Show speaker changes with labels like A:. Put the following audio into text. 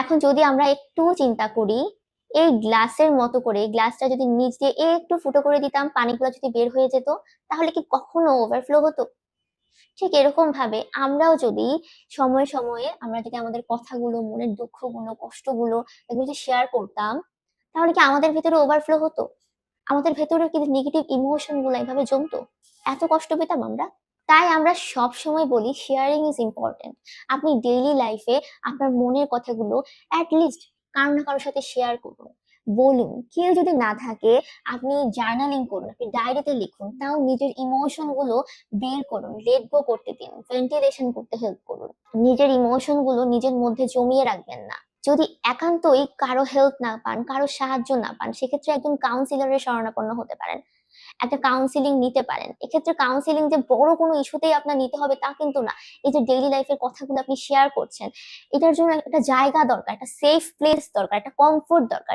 A: এখন যদি আমরা একটু চিন্তা করি, এই গ্লাসের মতো করে গ্লাসটা যদি নিচ দিয়ে একটু ফুটো করে দিতাম, পানিগুলো যদি বের হয়ে যেত, তাহলে কি কখনো ওভারফ্লো হতো? ঠিক এরকম ভাবে আমরাও যদি সময়ে সময়ে আমরা যদি আমাদের কথাগুলো, মনের দুঃখগুলো, কষ্টগুলো এগুলো যদি শেয়ার করতাম, তাহলে কি আমাদের ভেতরে ওভারফ্লো হতো? আমাদের ভেতরে কি নেগেটিভ ইমোশনগুলো এভাবে জমতো? এত কষ্ট পেতাম আমরা? তাই আমরা সব সময় বলি শেয়ারিং ইজ ইম্পর্টেন্ট আপনি ডেইলি লাইফে আপনার মনের কথাগুলো অ্যাট লিস্ট কারও না কারোর সাথে শেয়ার করুন। বলুন, কেউ যদি না থাকে, আপনি জার্নালিং করুন, আপনি ডায়েরিতে লিখুন, তাও নিজের ইমোশনগুলো বের করুন লেট গো করতে দিন ভেন্টিলেশন করতে হেল্প করুন। নিজের ইমোশনগুলো নিজের মধ্যে জমিয়ে রাখবেন না। যদি একান্তই কারও হেল্প না পান, কারও সাহায্য না পান, সেক্ষেত্রে একজন কাউন্সিলরের শরণাপন্ন হতে পারেন। একটা কাউন্সিলিং নিতে পারেন। এক্ষেত্রে কাউন্সিলিং যে বড় কোনো ইস্যুতেই আপনার নিতে হবে তা কিন্তু না। এই যে ডেইলি লাইফের কথাগুলো আপনি শেয়ার করছেন, এটার জন্য একটা জায়গা দরকার, একটা সেফ প্লেস দরকার, একটা কমফোর্ট দরকার।